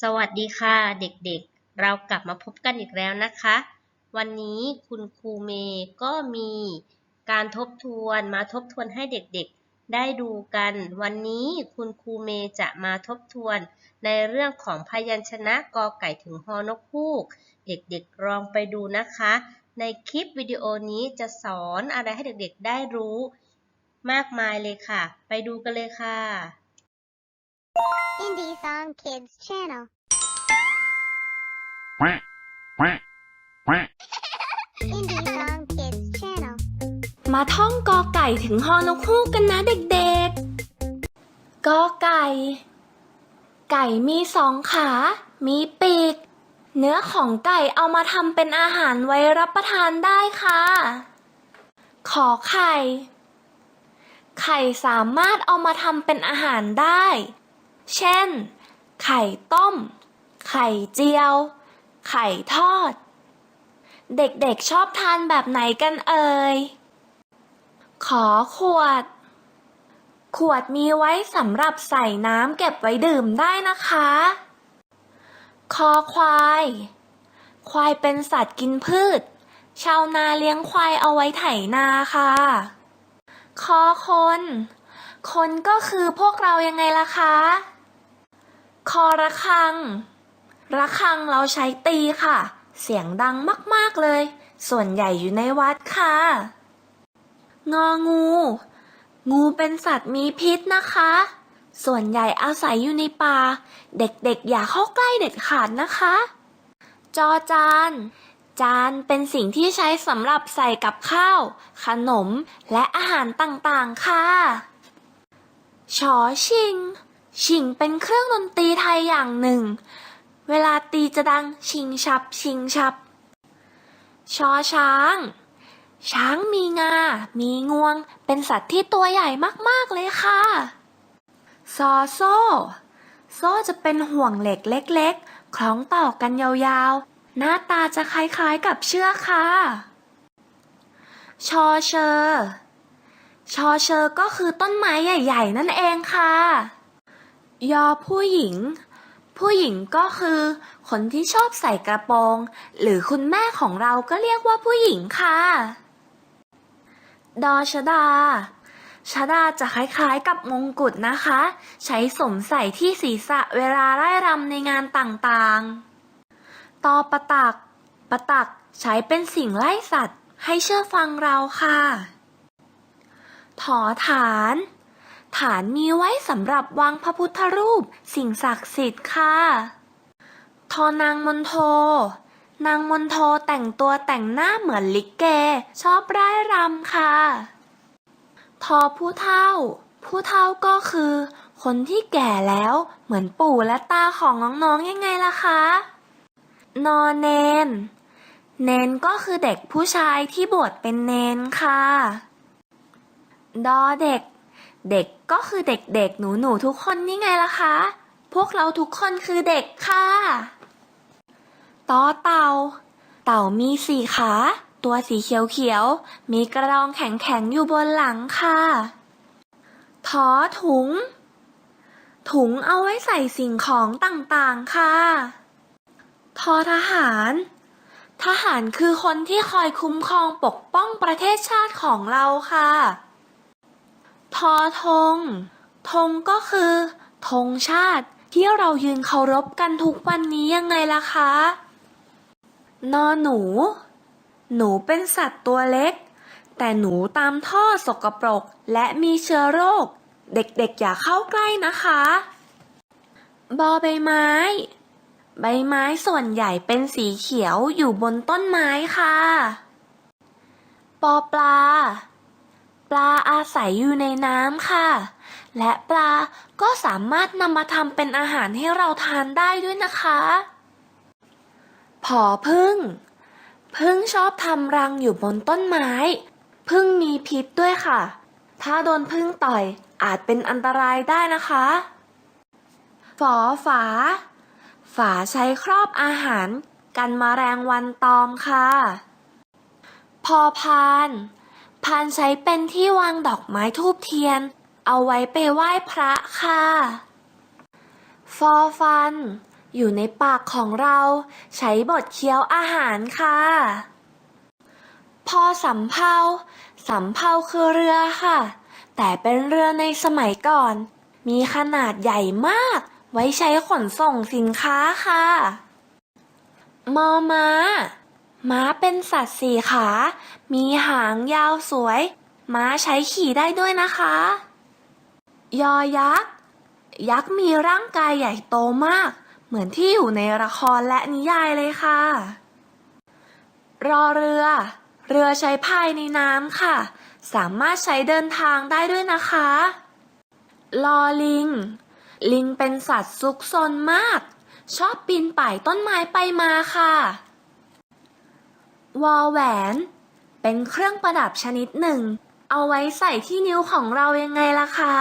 สวัสดีค่ะเด็กๆ เรากลับมาพบกันอีกแล้วนะคะ วันนี้คุณครูเมย์ก็มีการทบทวนมาทบทวนให้เด็กๆ ได้ดูกัน วันนี้คุณครูเมย์จะมาทบทวนในเรื่องของพยัญชนะกอไก่ถึงฮอนกฮูก เด็กๆลองไปดูนะคะ ในคลิปวิดีโอนี้จะสอนอะไรให้เด็กๆ ได้รู้ มากมายเลยค่ะ ไปดูกันเลยค่ะ Indie Song Kids Channel. quack, quack, quack. Indie Song Kids Channel. มาท่องกอไก่ถึงฮอนกฮูกกันนะเด็กๆ กอไก่ ไก่มีสองขา มีปีก เนื้อของไก่เอามาทำเป็นอาหารไว้รับประทานได้ค่ะ ขอไข่ ไข่สามารถเอามาทำเป็นอาหารได้ เช่น ไข่ต้ม ไข่เจียว ไข่ทอด เด็กๆชอบทานแบบไหนกันเอ่ย ขอขวด ขวดมีไว้สำหรับใส่น้ำเก็บไว้ดื่มได้นะคะ คอควาย ควายเป็นสัตว์กินพืช ชาวนาเลี้ยงควายเอาไว้ไถนาค่ะ คอคนคนก็คือพวกเรายังไงล่ะคะ คอระฆัง ระฆังเราใช้ตีค่ะ เสียงดังมากๆเลย ส่วนใหญ่อยู่ในวัดค่ะ งองู งูเป็นสัตว์มีพิษนะคะ ส่วนใหญ่อาศัยอยู่ในป่า เด็กๆ อย่าเข้าใกล้เด็ดขาดนะคะ จอจาน จานเป็นสิ่งที่ใช้สำหรับใส่กับข้าว ขนม และอาหารต่างๆ ค่ะชอชิง ชิงเป็นเครื่องดนตรีไทยอย่างหนึ่ง เวลาตีจะดังชิงชับชิงชับ ชอช้าง ช้างมีงา มีงวง เป็นสัตว์ที่ตัวใหญ่มาก ๆ เลยค่ะ ซอโซ่ โซ่จะเป็นห่วงเหล็กเล็ก ๆ คล้องต่อกันยาวๆ หน้าตาจะคล้าย ๆ กับเชือกค่ะ ชอเชอ ชอเชอก็คือต้นไม้ใหญ่ ๆ นั่นเองค่ะ ยอผู้หญิง ผู้หญิงก็คือ คนที่ชอบใส่กระโปรง หรือคุณแม่ของเราก็เรียกว่าผู้หญิงค่ะ ดอชดาชดาจะคล้ายๆกับมงกุฎนะคะ ใช้สวมใส่ที่ศีรษะเวลาไล่รำในงานต่างๆ ตอประตัก ประตักใช้เป็นสิ่งไล่สัตว์ ให้เชื่อฟังเราค่ะ ถอฐาน ฐานมีไว้สำหรับวางพระพุทธรูป สิ่งศักดิ์สิทธิ์ค่ะ ทอนางมนโท นางมนโทแต่งตัวแต่งหน้าเหมือนลิเก ชอบร่ายรำค่ะ ทอผู้เฒ่า ผู้เฒ่าก็คือ คนที่แก่แล้วเหมือนปู่และตาของน้องๆยังไงล่ะคะ นอเนน เนนก็คือเด็กผู้ชายที่บวชเป็นเนนค่ะ ดอเด็ก ด็กก็คือเด็กๆ หนูๆ ทุกคนนี่ไงล่ะคะ พวกเราทุกคนคือเด็กค่ะต่อเต่า เต่ามีสี่ขา ตัวสีเขียวๆ มีกระรองแข็งๆ อยู่บนหลังค่ะถอถุง ถุงเอาไว้ใส่สิ่งของต่างๆ ค่ะ ทอทหาร ทหารคือคนที่คอยคุ้มครองปกป้องประเทศชาติของเราค่ะ ทอธงธงก็คือธงชาติที่เรายืนเคารพกันทุกวันนี้ยังไงล่ะคะ นอหนู หนูเป็นสัตว์ตัวเล็ก แต่หนูตามท่อสกปรกและมีเชื้อโรค เด็กๆอย่าเข้าใกล้นะคะ บอใบไม้ ใบไม้ส่วนใหญ่เป็นสีเขียวอยู่บนต้นไม้ค่ะ ปอปลา ปลาอาศัยอยู่ในน้ำค่ะ และปลาก็สามารถนำมาทำเป็นอาหารให้เราทานได้ด้วยนะคะผอพึ่ง พึ่งชอบทำรังอยู่บนต้นไม้ พึ่งมีพิษด้วยค่ะ ถ้าโดนพึ่งต่อยอาจเป็นอันตรายได้นะคะฝอฝา ฝาใช้ครอบอาหารกันมาแมลงวันตอมค่ะ พอพาน พานใช้เป็นที่วางดอกไม้ทูบเทียน เอาไว้ไปไหว้พระค่ะ ฟอฟัน อยู่ในปากของเรา ใช้บดเคี้ยวอาหารค่ะ พอสำเภาสำเภาคือเรือค่ะ แต่เป็นเรือในสมัยก่อน มีขนาดใหญ่มาก ไว้ใช้ขนส่งสินค้าค่ะมอม้า ม้าเป็นสัตว์สี่ขา มีหางยาวสวย ม้าใช้ขี่ได้ด้วยนะคะ ยอยักษ์ ยักษ์มีร่างกายใหญ่โตมาก เหมือนที่อยู่ในละครและนิยายเลยค่ะ รอเรือ เรือใช้พายในน้ำค่ะ สามารถใช้เดินทางได้ด้วยนะคะ ลอลิง ลิงเป็นสัตว์ซุกซนมาก ชอบปีนป่ายต้นไม้ไปมาค่ะ วอลแหวน เป็นเครื่องประดับชนิดหนึ่ง เอาไว้ใส่ที่นิ้วของเรายังไงล่ะคะ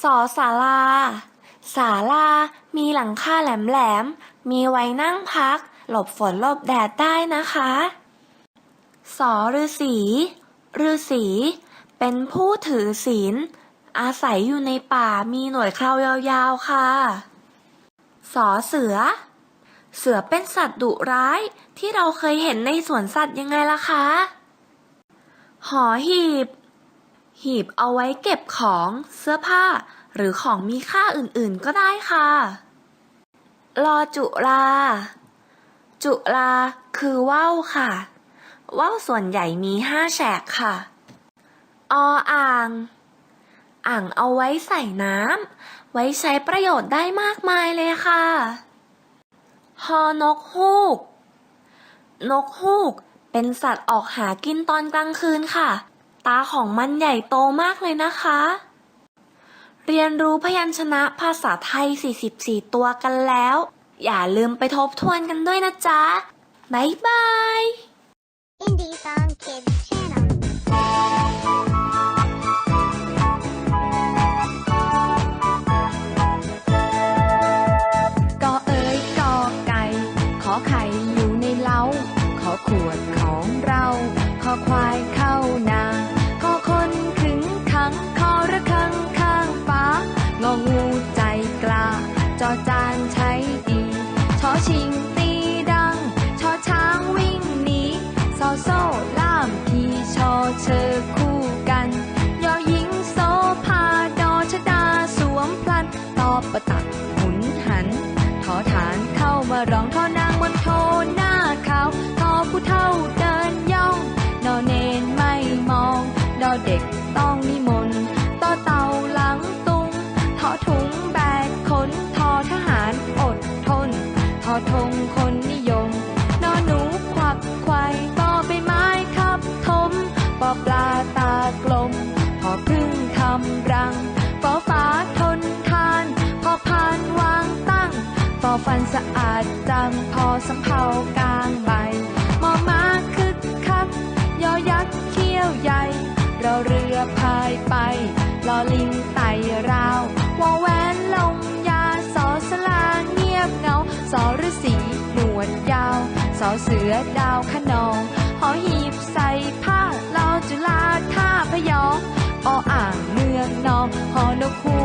สอศาลาศาลา มีหลังคาแหลมๆ มีไว้นั่งพัก หลบฝนหลบแดดได้นะคะ สอฤาษีฤาษีเป็นผู้ถือศีล อาศัยอยู่ในป่ามีหน่วยเครายาวๆค่ะ สอเสือ เสือเป็นสัตว์ดุร้ายที่เราเคยเห็นในสวนสัตว์ยังไงล่ะคะ หอหีบ หีบเอาไว้เก็บของเสื้อผ้า หรือของมีค่าอื่นๆก็ได้ค่ะรอจุลา จุลาคือว่าวค่ะ ว่าวส่วนใหญ่มีห้าแฉกค่ะ ออ่าง อ่างเอาไว้ใส่น้ำไว้ใช้ประโยชน์ได้มากมายเลยค่ะ ฮอนกฮูก นกฮูกเป็นสัตว์ออกหากินตอนกลางคืนค่ะ ตาของมันใหญ่โตมากเลยนะคะ เรียนรู้พยัญชนะภาษาไทย 44 ตัวกันแล้ว อย่าลืมไปทบทวนกันด้วยนะจ๊ะ บ๊ายบาย Indie Song Kids ต้องนิมนต์ต่อเต่าหลังตุงทอถุงแบกขนทอทหารอดทนทอธงคนนิยม นอหนูควักไขวปอใบไม้ทับทมปอปลาตากลม พอพึ่งทำรังปอฟ้าทนทาน พอพานวางตั้งปอฟันสะอาดจัง พอสำเภา เสือดาวขนองหอหีบใส่ผ้าลอจุฬาท่าพยองออ่างเมืองนองหอนกคู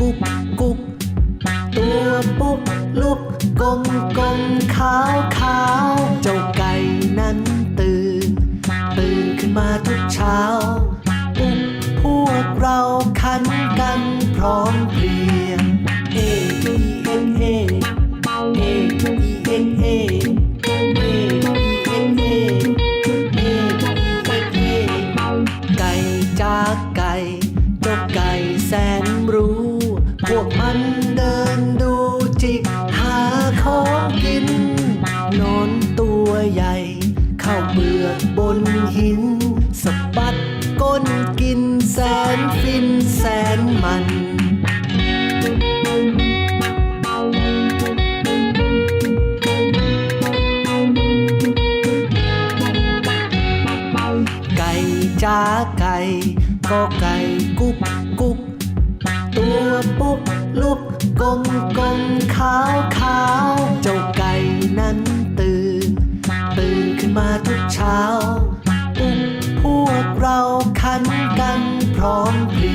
กุ๊กกุ๊กตัวปุ๊กลุกกลมกลมขาวขาวเจ้าไก่นั้นตื่น ตื่นขึ้นมาทุกเช้าปุ๊กพวกเราคันกันพร้อม gone.